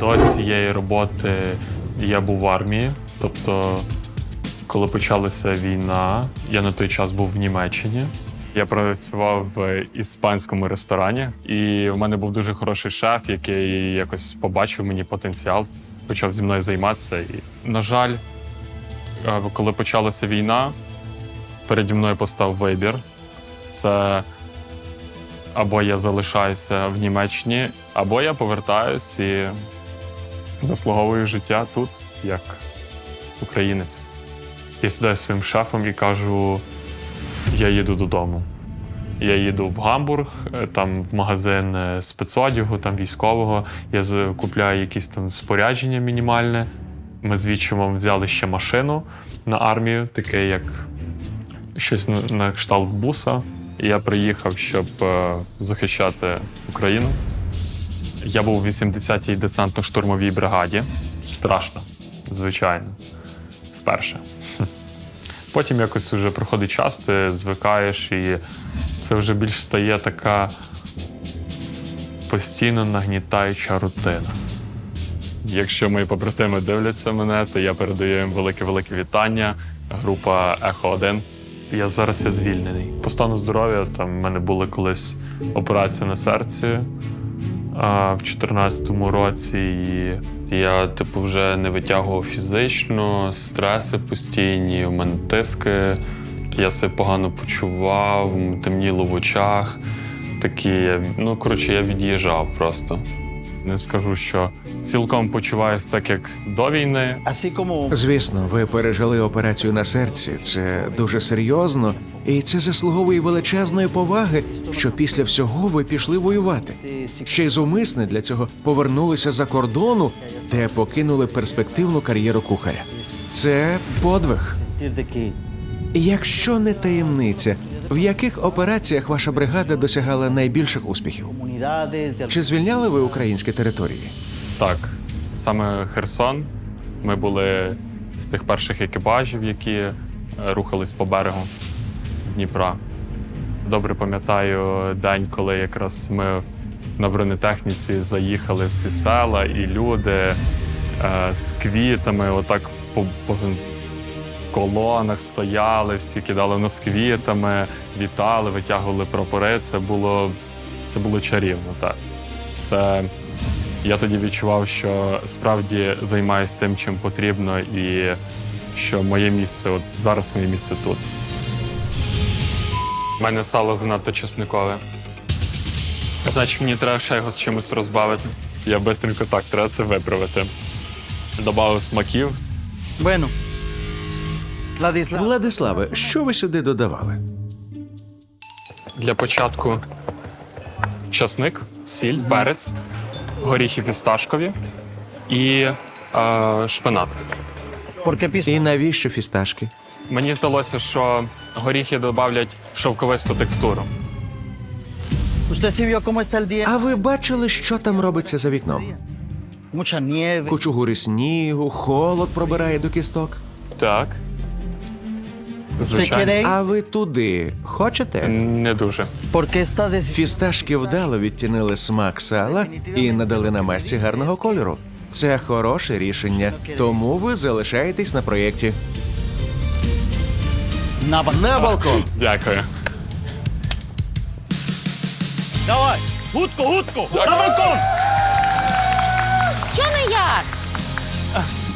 До цієї роботи я був в армії. Тобто, коли почалася війна, я на той час був в Німеччині. Я працював в іспанському ресторані, і в мене був дуже хороший шеф, який якось побачив мені потенціал, почав зі мною займатися. І, на жаль, е, коли почалася війна, переді мною постав вибір. Це або я залишаюся в Німеччині, або я повертаюсь і заслуговую життя тут, як українець. Я сідаю своїм шефом і кажу: я їду додому. Я їду в Гамбург, е, там в магазин е, спецодягу, там військового. Я купляю якісь там спорядження мінімальне. Ми з відчимом взяли ще машину на армію, таке як щось на, кшталт буса. І я приїхав, щоб е, захищати Україну. Я був у 80-й десантно-штурмовій бригаді. Страшно, звичайно, вперше. Потім якось вже проходить час, ти звикаєш, і це вже більш стає така постійно нагнітаюча рутина. Якщо мої побратими дивляться мене, то я передаю їм велике-велике вітання. Група Ехо 1 Я зараз я звільнений. По стану здоров'я там в мене були колись операція на серці а, в 2014 році. Я, типу, вже не витягував фізично, стреси постійні, у мене тиски. Я себе погано почував, темніло в очах. Такі, ну коротше, я від'їжджав просто. Не скажу, що цілком почуваюся так, як до війни, Звісно, ви пережили операцію на серці. Це дуже серйозно, і це заслуговує величезної поваги, що після всього ви пішли воювати. Ще й зумисне для цього повернулися за кордону, де покинули перспективну кар'єру кухаря. Це подвиг. Якщо не таємниця, в яких операціях ваша бригада досягала найбільших успіхів? Чи звільняли ви українські території? Так, саме Херсон. Ми були з тих перших екіпажів, які е, рухались по берегу Дніпра. Добре пам'ятаю день, коли якраз ми на бронетехніці заїхали в ці села, і люди е, з квітами, отак по, по в колонах стояли, всі кидали нас квітами, вітали, витягували прапори. Це було, це було чарівно. Так. Це я тоді відчував, що справді займаюся тим, чим потрібно, і що моє місце, от зараз моє місце тут. У мене сало занадто чесникове. Значить, мені треба ще його з чимось розбавити. Я швидко так, треба це виправити. Добавив смаків. Vladislav, Владиславе, що ви сюди додавали? Для початку часник, сіль, перець, горіхи фісташкові і е, шпинат. І навіщо фісташки? Мені здалося, що горіхи додавлять шовковисту текстуру. А ви бачили, що там робиться за вікном? Кучугури снігу, холод пробирає до кісток. Так. ¿Usted Звичайно. А ви туди хочете? Не дуже. ¿Por qué. Фісташки вдало відтінили смак сала і надали на масі гарного кольору. Це хороше рішення, тому ви залишаєтесь на проєкті. На, ба- На балкон! Дякую. Давай! Хутко, хутко! На балкон! Що не як?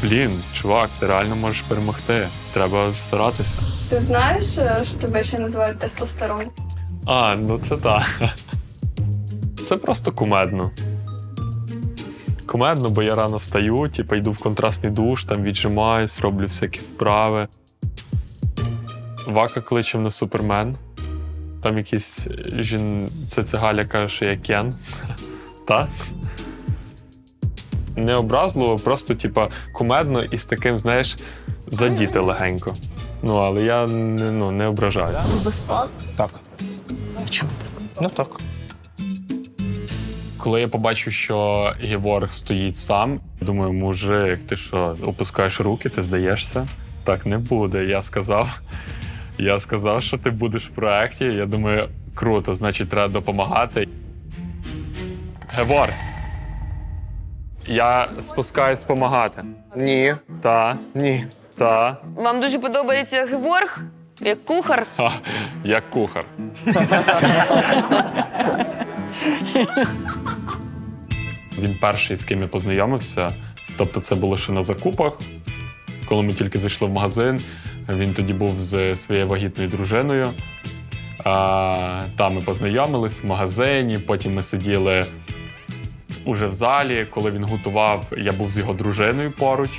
Блін, чувак, ти реально можеш перемогти. Треба старатися. Ти знаєш, е, що тебе ще називають тестостерон? А, ну це так. Це просто кумедно. Кумедно, бо я рано встаю, типу, йду в контрастний душ, там віджимаюсь, роблю всякі вправи. Вака кличе на супермен. Там якийсь жін... Це це Галя каже, що я Кен. Так? Не образливо, просто, типа, кумедно і з таким, знаєш, задіти легенько. Ну, але я не, ну, не ображаюся. Так. Ну так. Коли я побачив, що Геворг стоїть сам, думаю, мужик, ти що, опускаєш руки, ти здаєшся? Так не буде. Я сказав, я сказав, що ти будеш в проєкті. Я думаю, круто, значить, треба допомагати. Геворг. Я спускаюсь допомагати. Ні, Та, ні. та. Вам дуже подобається Геворг, як кухар. Ха, як кухар. Він перший, з ким я познайомився. Тобто, це було ще на закупах. Коли ми тільки зайшли в магазин, він тоді був з своєю вагітною дружиною. А, там ми познайомились в магазині, потім ми сиділи уже в залі. Коли він готував, я був з його дружиною поруч.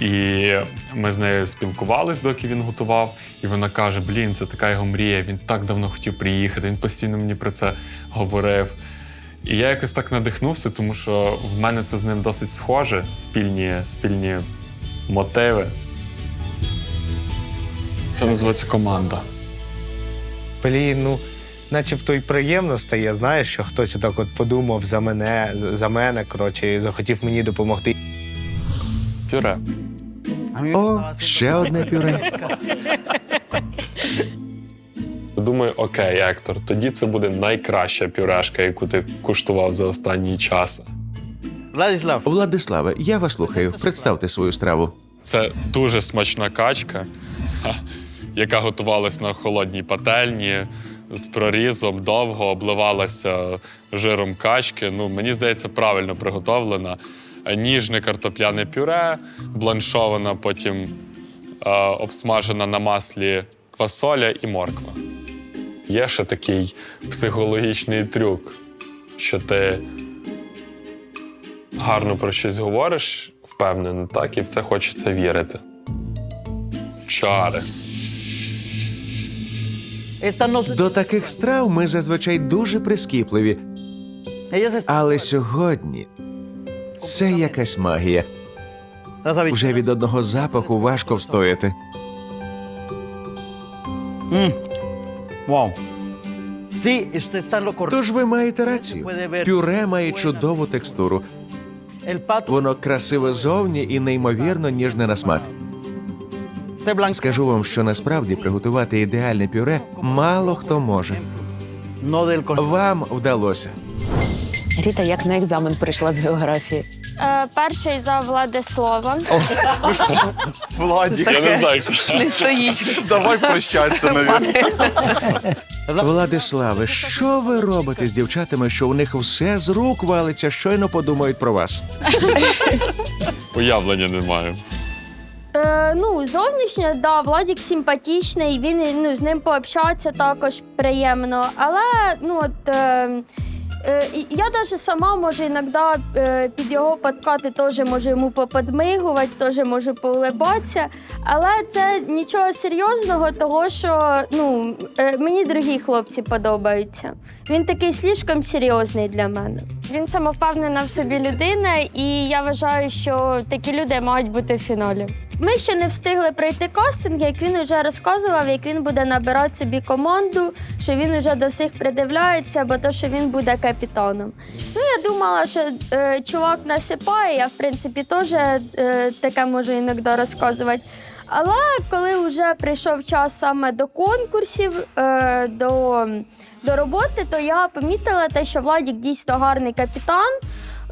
І ми з нею спілкувались, доки він готував. І вона каже: Блін, це така його мрія. Він так давно хотів приїхати. Він постійно мені про це говорив. І я якось так надихнувся, тому що в мене це з ним досить схоже, спільні, спільні мотиви. Це називається команда. Блін, ну, начебто й приємно стає, знаєш, що хтось так от подумав за мене, за мене, коротше, і захотів мені допомогти. Пюре. О, ще одне пюре. Думаю, окей, Ектор, тоді це буде найкраща пюрешка, яку ти куштував за останній час. Владислав, Владиславе, я вас слухаю. Представте свою страву. Це дуже смачна качка, яка готувалась на холодній пательні з прорізом, довго обливалася жиром качки. Ну, мені здається, правильно приготовлена. Ніжне картопляне пюре, бланшована, потім е, обсмажена на маслі квасоля і морква. Є ще такий психологічний трюк, що ти гарно про щось говориш, впевнено, так, і в це хочеться вірити. Чари. До таких страв ми зазвичай дуже прискіпливі, але сьогодні це якась магія. Вже від одного запаху важко встояти. Correcto. Тож ви маєте рацію. Пюре має чудову текстуру. Воно красиве зовні і неймовірно ніжне на смак. Скажу вам, що насправді приготувати ідеальне пюре мало хто може. Вам вдалося. Ріта, як на екзамен прийшла з географії. Е, перший за Владислава. Владі, Я не знаю. Не стоїть. давай прощатися навіть. Владиславе, що ви робите з дівчатами, що у них все з рук валиться, щойно подумають про вас? Уявлення не маю. Е, ну, зовнішньо, да, Владік симпатичний, він ну, з ним пообщатися також приємно. Але ну от. Е, е, я навіть сама можу іноді е, під його подкати теж можу йому поподмигувати, теж можу поулибатися. Але це нічого серйозного, того що ну, е, мені другі хлопці подобаються. Він такий слишком серйозний для мене. Він самовпевнена в собі людина, і я вважаю, що такі люди мають бути в фіналі. Ми ще не встигли пройти кастинг, як він вже розказував, як він буде набирати собі команду, що він вже до всіх придивляється, бо то, що він буде капітаном. Ну, я думала, що е, чувак насипає, я в принципі теж е, таке можу іноді розказувати. Але коли вже прийшов час саме до конкурсів, е, до, до роботи, то я помітила те, що Владік дійсно гарний капітан.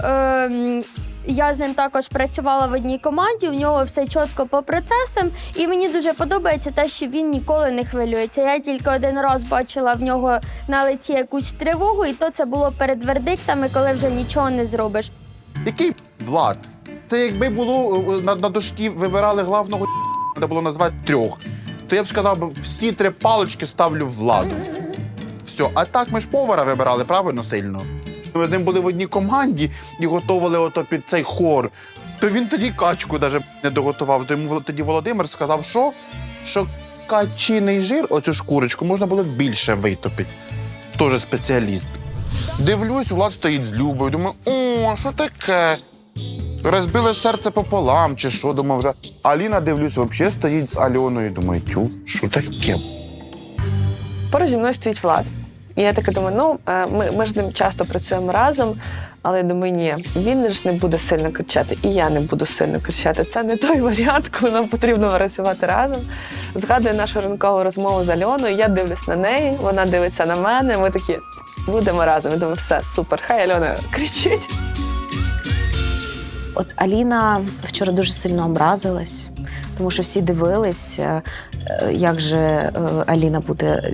Е, я з ним також працювала в одній команді, у нього все чітко по процесам, і мені дуже подобається те, що він ніколи не хвилюється. Я тільки один раз бачила в нього на лиці якусь тривогу, і то це було перед вердиктами, коли вже нічого не зробиш. Який Влад? Це якби було е, на, на дошкі вибирали главного треба було назвати трьох. То я б сказав, всі три палочки ставлю владу. Все, а так ми ж повара вибирали правильно сильно. Ми з ним були в одній команді і готували ото під цей хор. То він тоді качку навіть не доготував. То йому тоді Володимир сказав, що, що качиний жир, оцю шкурочку, можна було більше витопити. Тоже спеціаліст. Дивлюсь, Влад стоїть з Любою. Думаю, о, що таке? Розбили серце пополам, чи що, думав вже. Аліна, дивлюсь, взагалі стоїть з Альоною. Думаю, тю, що таке? Поруч зі мною стоїть Влад. І я така думаю, ну е, ми, ми ж ним часто працюємо разом, але я думаю, ні, він ж не буде сильно кричати, і я не буду сильно кричати. Це не той варіант, коли нам потрібно працювати разом. Згадую нашу ранкову розмову з Альоною. Я дивлюсь на неї, вона дивиться на мене. Ми такі будемо разом. Я думаю, все супер. Хай Альона кричить. От Аліна вчора дуже сильно образилась, тому що всі дивились, е, як же е, Аліна буде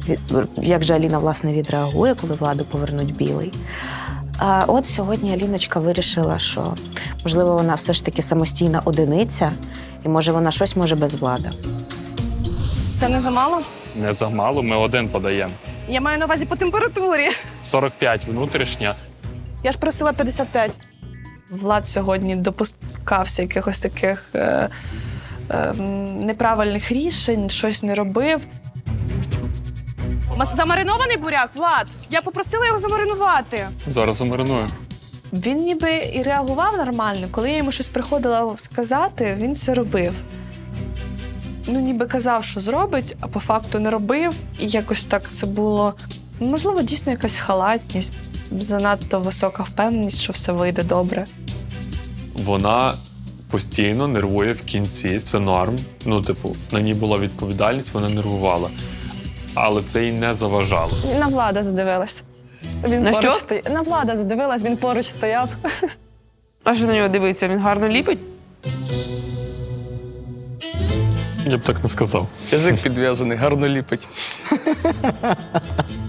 як же Аліна власне відреагує, коли владу повернуть білий. А от сьогодні Аліночка вирішила, що можливо вона все ж таки самостійна одиниця, і може вона щось може без влади. Це не замало? Не замало, ми один подаємо. Я маю на увазі по температурі. 45 внутрішня. Я ж просила 55. Влад сьогодні допускався якихось таких е, е, неправильних рішень, щось не робив. Замаринований буряк, Влад. Я попросила його замаринувати. Зараз замариную. Він ніби і реагував нормально. Коли я йому щось приходила сказати, він це робив. Ну, ніби казав, що зробить, а по факту не робив. І якось так це було. Можливо, дійсно якась халатність, занадто висока впевненість, що все вийде добре. Вона постійно нервує в кінці, це норм. Ну, типу, на ній була відповідальність, вона нервувала. Але це їй не заважало. На влада задивилась. Він На поруч що? стояв. На влада задивилась, він поруч стояв. А що на нього дивиться? Він гарно ліпить? Я б так не сказав. Язик підв'язаний, гарно ліпить.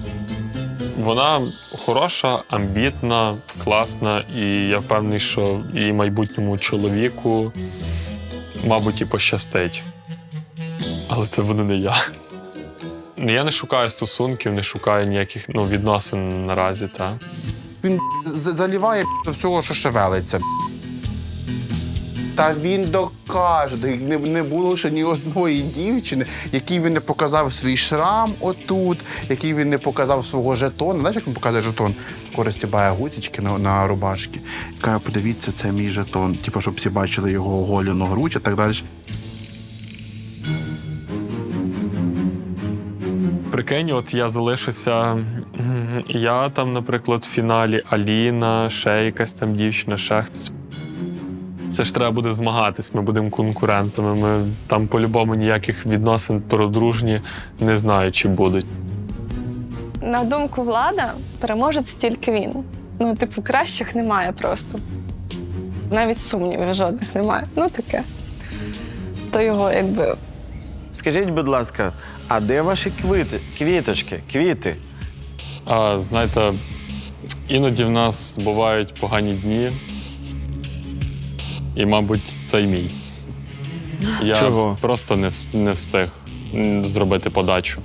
Вона хороша, амбітна, класна, і я впевнений, що її майбутньому чоловіку, мабуть, і пощастить. Але це буде не я. Я не шукаю стосунків, не шукаю ніяких ну, відносин наразі, Та. Він заліває всього, що шевелиться. Та він докаже, не, не було ще ні одної дівчини, якій він не показав свій шрам отут, який він не показав свого жетона. Знаєш, як він показує жетон? Тако розтібає гутічки на, на рубашки. Каже, подивіться, це мій жетон. Типу, щоб всі бачили його оголену грудь і так далі. Прикинь, от я залишуся. Я там, наприклад, в фіналі Аліна, ще якась там дівчина, ще хтось. Це ж треба буде змагатись, ми будемо конкурентами. Ми там по-любому ніяких відносин про дружні не знаю, чи будуть. На думку влада, переможець тільки він. Ну, типу, кращих немає просто. Навіть сумнівів жодних немає. Ну таке. То його якби Скажіть, будь ласка, а де ваші квіти, квіточки, квіти? А знаєте, іноді в нас бувають погані дні. І, мабуть, це й мій. Я Чого? просто не, вс- не встиг м, зробити подачу.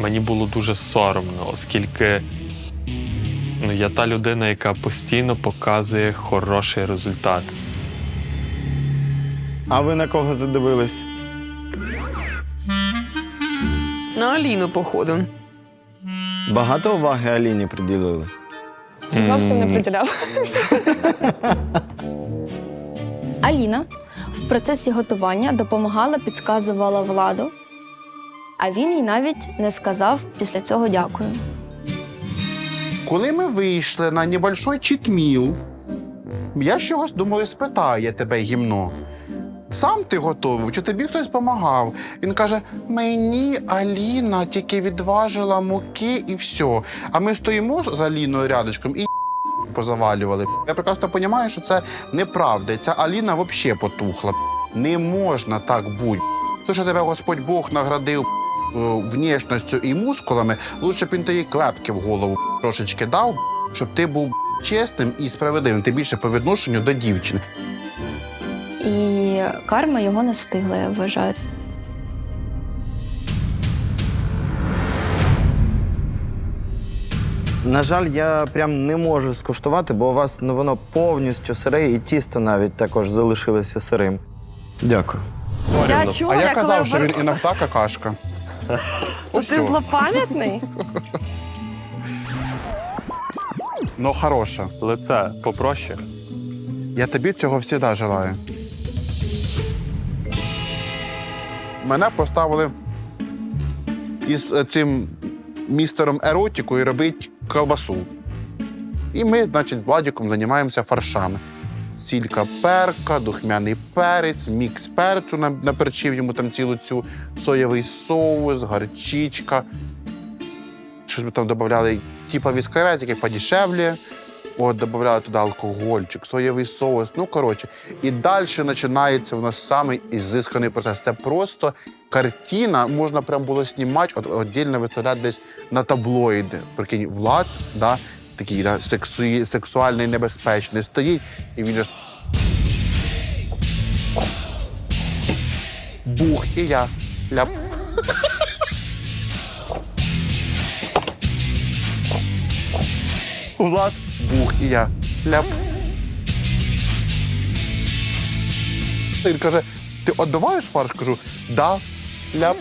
Мені було дуже соромно, оскільки ну, я та людина, яка постійно показує хороший результат. А ви на кого задивились? На Аліну, походу. Багато уваги Аліні приділили? зовсім не приділяв. Аліна в процесі готування допомагала, підказувала владу, а він їй навіть не сказав після цього дякую. Коли ми вийшли на небольшой читміл, я чогось думаю, спитаю тебе гімно. Сам ти готовий, чи тобі хтось допомагав? Він каже: мені Аліна тільки відважила муки і все. А ми стоїмо з Аліною рядочком і позавалювали. Я прекрасно розумію, що це неправда. Ця Аліна взагалі потухла. Не можна так бути. То, що тебе Господь Бог наградив е, внешністю і мускулами, лучше б він тобі клепки в голову трошечки дав, щоб ти був чесним і справедливим, тим більше по відношенню до дівчини. І карма його не стигла, я вважаю. На жаль, я прям не можу скуштувати, бо у вас ну, воно повністю сире, і тісто навіть також залишилося сирим. Дякую. Я чула, а я коли казав, що він іноді какашка. Ти злопам'ятний? Ну, хороша. Лице попроще. Я тобі цього завжди желаю. Мене поставили із е, цим містером еротікою робити колбасу. І ми, значить, з Владіком займаємося фаршами. Сілька перка, духмяний перець, мікс перцю на- наперчив йому там цілу цю соєвий соус, гарчичка. Щось ми там додавали, типа віскарет, який подешевле. От, додавали туди алкогольчик, соєвий соус. Ну, коротше. І далі починається в нас самий ізисканий процес. Це просто картина, можна прям було знімати, от, віддільно виставляти десь на таблоїди. Прикинь, Влад, да, такий да, сексу... сексуальний, небезпечний, стоїть, і він. Бух, і я. Ляп. Влад, бух, і я. Ляп. Він каже: ти відбиваєш фарш? Кажу, да, ляп.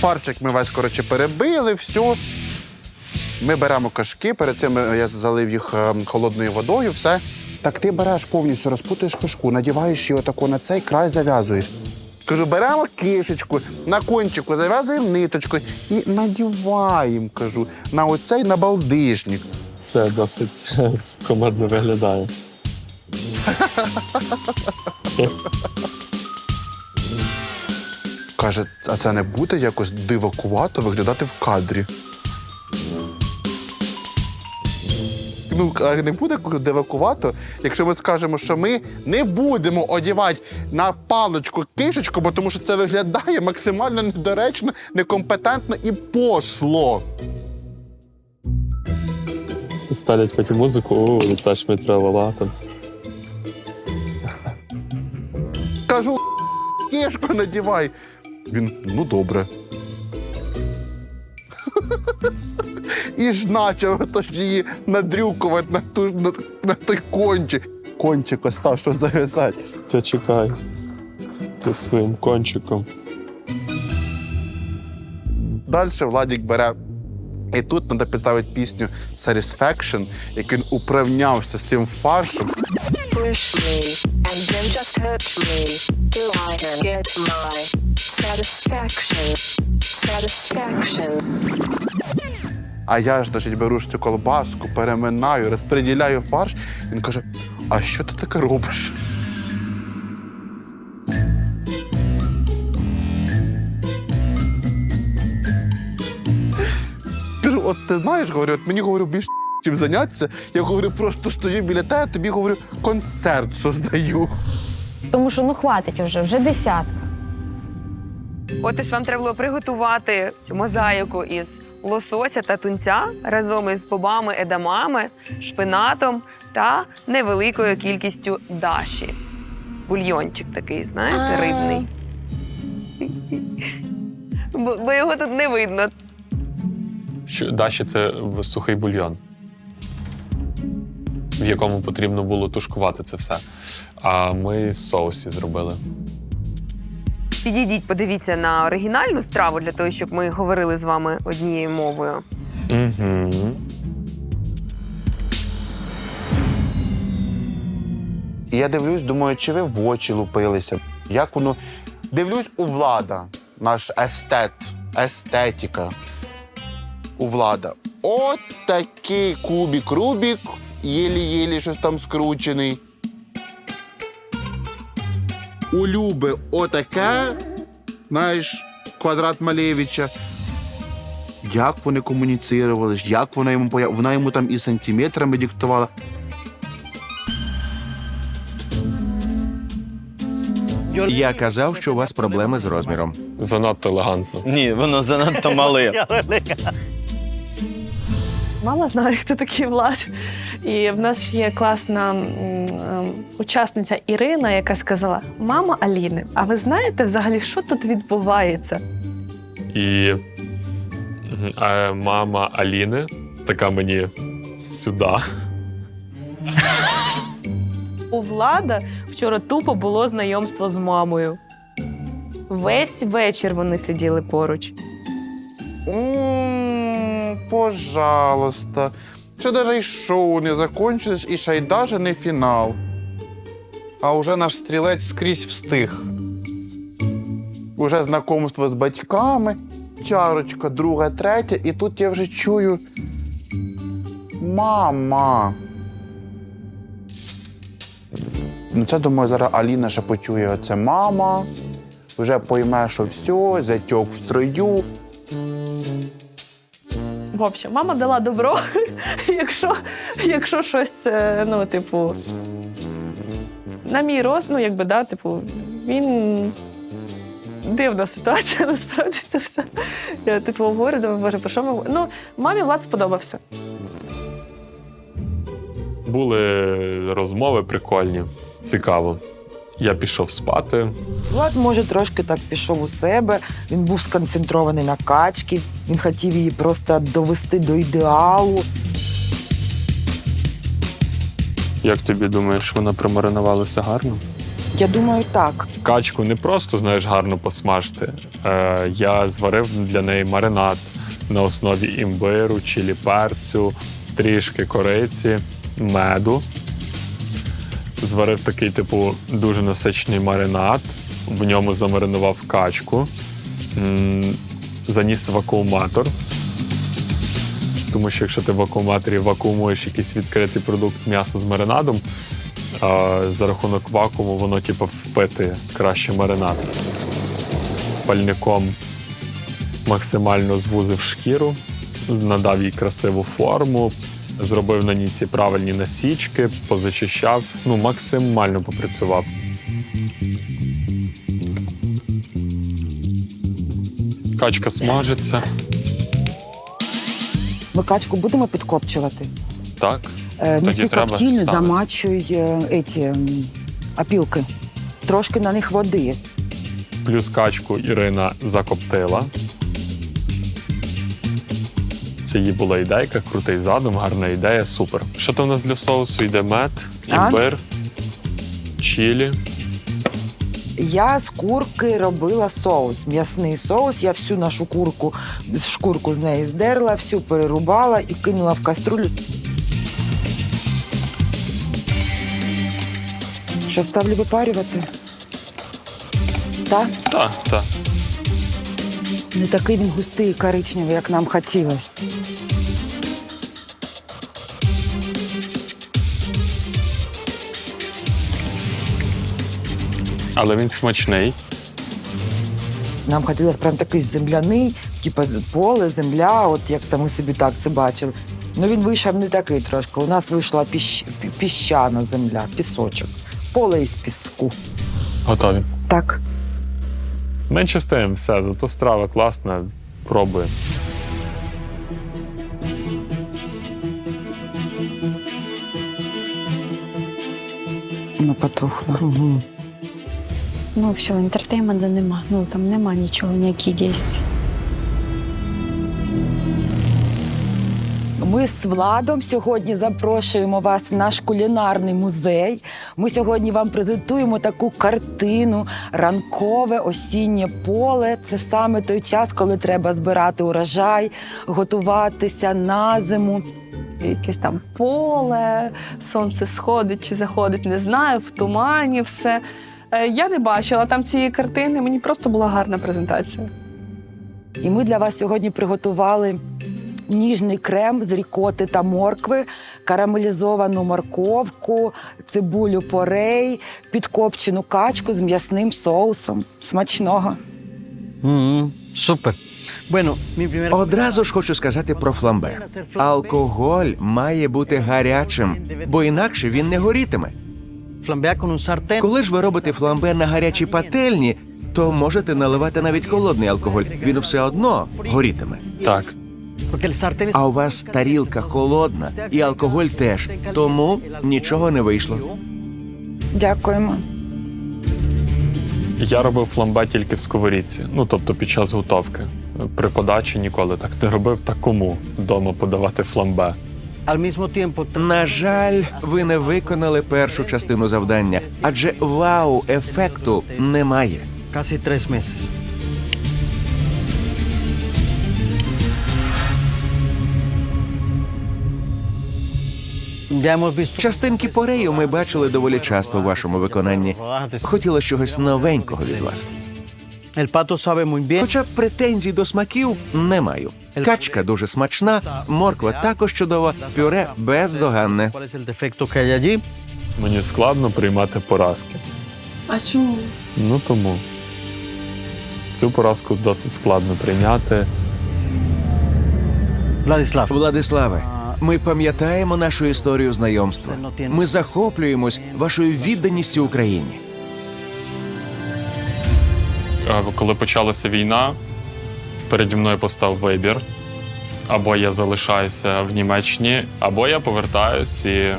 Фарчик ми весь коротше перебили, все. Ми беремо кашки, перед цим я залив їх е, холодною водою, все. Так ти береш повністю, розпутуєш кашку, надіваєш її отако на цей край, зав'язуєш. Кажу, беремо кишечку, на кончику зав'язуємо ниточку і надіваємо, кажу, на оцей набалдишник. Це досить комедно виглядає. Каже, а це не буде якось дивакувато виглядати в кадрі. Ну, не буде дивакувато, якщо ми скажемо, що ми не будемо одягати на паличку кишечку, бо тому що це виглядає максимально недоречно, некомпетентно і пошло. Ставлять потім музику, о, це ж ми Кажу, кишку надівай. Він, ну добре. І ж почав її надрюкувати на, ту, на, на той кончик. Кончик остав, що зав'язати. Ти чекай. Ти своїм кончиком. Далі Владік бере. І тут треба підставити пісню Satisfaction, як він управнявся з цим фаршем. Push me and then just hurt me till I can get my satisfaction. Satisfaction. А я ж значить, беру ж цю колбаску, переминаю, розподіляю фарш. Він каже: А що ти таке робиш? Кажу, от ти знаєш, говорю, от мені говорю, більш чим зайнятися. Я говорю, просто стою біля тебе, тобі говорю, концерт создаю. Тому що ну хватить уже, вже десятка. От і ж вам треба було приготувати цю мозаїку із лосося та тунця разом із бобами, едамами, шпинатом та невеликою кількістю даші. Бульйончик такий, знаєте, рибний. Бо, бо його тут не видно. Що далі це сухий бульйон, в якому потрібно було тушкувати це все. А ми соусі зробили. Підійдіть, подивіться на оригінальну страву для того, щоб ми говорили з вами однією мовою. Угу. І я дивлюсь, думаю, чи ви в очі лупилися. Як воно. Дивлюсь у влада, наш естет, естетика. У влада. От такий кубік Рубік, єлі-єлі щось там скручений. У Люби отаке, знаєш, квадрат Малевича. Як вони комуніцирували, як вона йому поя- вона йому там і сантиметрами диктувала. Я казав, що у вас проблеми з розміром. Занадто елегантно. Ні, воно занадто мале. Мама знає, хто такий Влад. І в нас є класна ем, учасниця Ірина, яка сказала: Мама Аліни, а ви знаєте взагалі, що тут відбувається? І а мама Аліни така мені сюди. У влада вчора тупо було знайомство з мамою. Весь вечір вони сиділи поруч. М, Пожалуйста. Ще навіть і шоу не закончилось, і ще й даже не фінал. А уже наш стрілець скрізь встиг. Уже знакомство з батьками, чарочка, друга, третя, і тут я вже чую. Мама. Ну, це, думаю, зараз Аліна ще почує оце мама. Вже пойме, що все, затьок в строю. Общем, мама дала добро, якщо, якщо щось, е, ну, типу, на мій рост, ну, якби, да, типу, він. Дивна ситуація, насправді це все. Я типу говорю, думаю, боже, про що ми. Ну, мамі Влад сподобався. Були розмови прикольні, цікаво. Я пішов спати. Влад, може, трошки так пішов у себе. Він був сконцентрований на качці. Він хотів її просто довести до ідеалу. Як тобі думаєш, вона примаринувалася гарно? Я думаю, так. Качку не просто знаєш гарно посмажити. Е, я зварив для неї маринад на основі імбиру, чилі перцю, трішки кориці, меду. Зварив такий, типу, дуже насичений маринад. В ньому замаринував качку, заніс вакууматор. Тому що якщо ти в вакууматорі вакуумуєш якийсь відкритий продукт м'ясо з маринадом, за рахунок вакууму воно типу, впитує краще маринад. Пальником максимально звузив шкіру, надав їй красиву форму, зробив на ній ці правильні насічки, позачищав, ну максимально попрацював. Качка смажиться. Ми качку будемо підкопчувати. Так. Е, Тоді треба коптільні, ставити. замачуй е, еті, м, опілки. Трошки на них води. Плюс качку Ірина закоптила. Це її була ідейка, крутий задум, гарна ідея, супер. Що то в нас для соусу? Йде мед, імбир, чілі. Я з курки робила соус, м'ясний соус. Я всю нашу курку, шкурку з неї здерла, всю перерубала і кинула в каструлю. Що ставлю випарювати? Так? Так, так. Не такий він густий і коричневий, як нам хотілося. Але він смачний. Нам хотілося прям такий земляний, типу поле, земля, от як там ми собі так це бачили. Ну він вийшов не такий трошки. У нас вийшла піщ... піщана земля, пісочок, поле із піску. Готові. Так. Менше з тим, все, зато страва класна. Пробуємо. Вона потухла. Угу. Ну, все, інтертейменту нема. Ну там нема нічого, ніякі дії. Ми з Владом сьогодні запрошуємо вас в наш кулінарний музей. Ми сьогодні вам презентуємо таку картину Ранкове осіннє поле. Це саме той час, коли треба збирати урожай, готуватися на зиму. Якесь там поле, сонце сходить чи заходить, не знаю, в тумані все. Е, Я не бачила там цієї картини, мені просто була гарна презентація. І ми для вас сьогодні приготували ніжний крем з рікоти та моркви, карамелізовану морковку, цибулю порей, підкопчену качку з м'ясним соусом. Смачного! Супер. Одразу ж хочу сказати про фламбе. Алкоголь має бути гарячим, бо інакше він не горітиме. Flambear con un sartén. Коли ж ви робите фламбе на гарячій пательні, то можете наливати навіть холодний алкоголь. Він все одно горітиме. Так. А у вас тарілка холодна і алкоголь теж. Тому нічого не вийшло. Дякуємо. Я робив фламбе тільки в сковорідці. Ну, тобто під час готовки. При подачі ніколи так не робив. Та кому вдома подавати фламбе? На жаль, ви не виконали першу частину завдання, адже вау-ефекту немає. casi tres meses. Частинки порею ми бачили доволі часто у вашому виконанні. Хотілося чогось новенького від вас. Хоча претензій до смаків не маю. Качка дуже смачна, морква також чудова, пюре бездоганне. Мені складно приймати поразки. А чому? Ну тому цю поразку досить складно прийняти. Владислав. Владиславе, ми пам'ятаємо нашу історію знайомства. Ми захоплюємось вашою відданістю Україні. Коли почалася війна, переді мною постав вибір. Або я залишаюся в Німеччині, або я повертаюсь і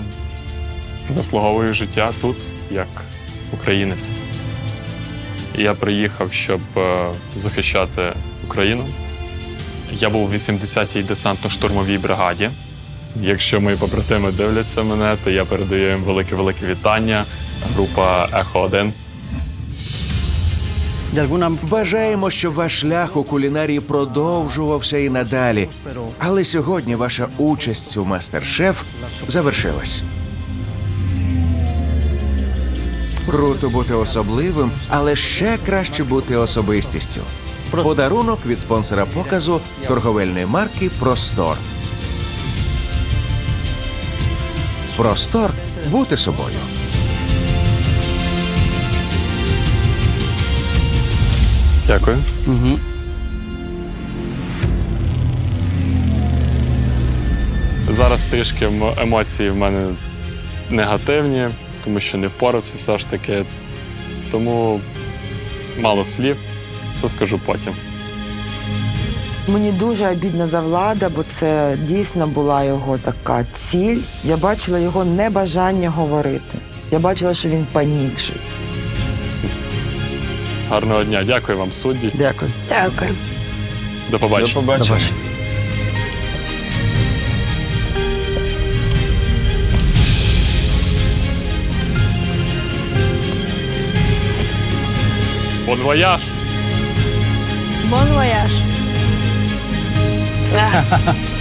заслуговую життя тут, як українець. Я приїхав, щоб е, захищати Україну. Я був у 80-й десантно-штурмовій бригаді. Якщо мої побратими дивляться мене, то я передаю їм велике-велике вітання. Група Ехо 1 Вважаємо, що ваш шлях у кулінарії продовжувався і надалі. Але сьогодні ваша участь у мастер-шеф завершилась. Круто бути особливим, але ще краще бути особистістю. Подарунок від спонсора показу торговельної марки Простор. Простор бути собою. Дякую. Угу. Зараз трішки емоції в мене негативні, тому що не впорався все ж таки. Тому мало слів, все скажу потім. Мені дуже обідно за влада, бо це дійсно була його така ціль. Я бачила його небажання говорити. Я бачила, що він панікший. Гарного дня. Дякую вам, судді. Дякую. Дякую. До побачення. До побачення. Bon voyage! Бон вояж. ハハハハ。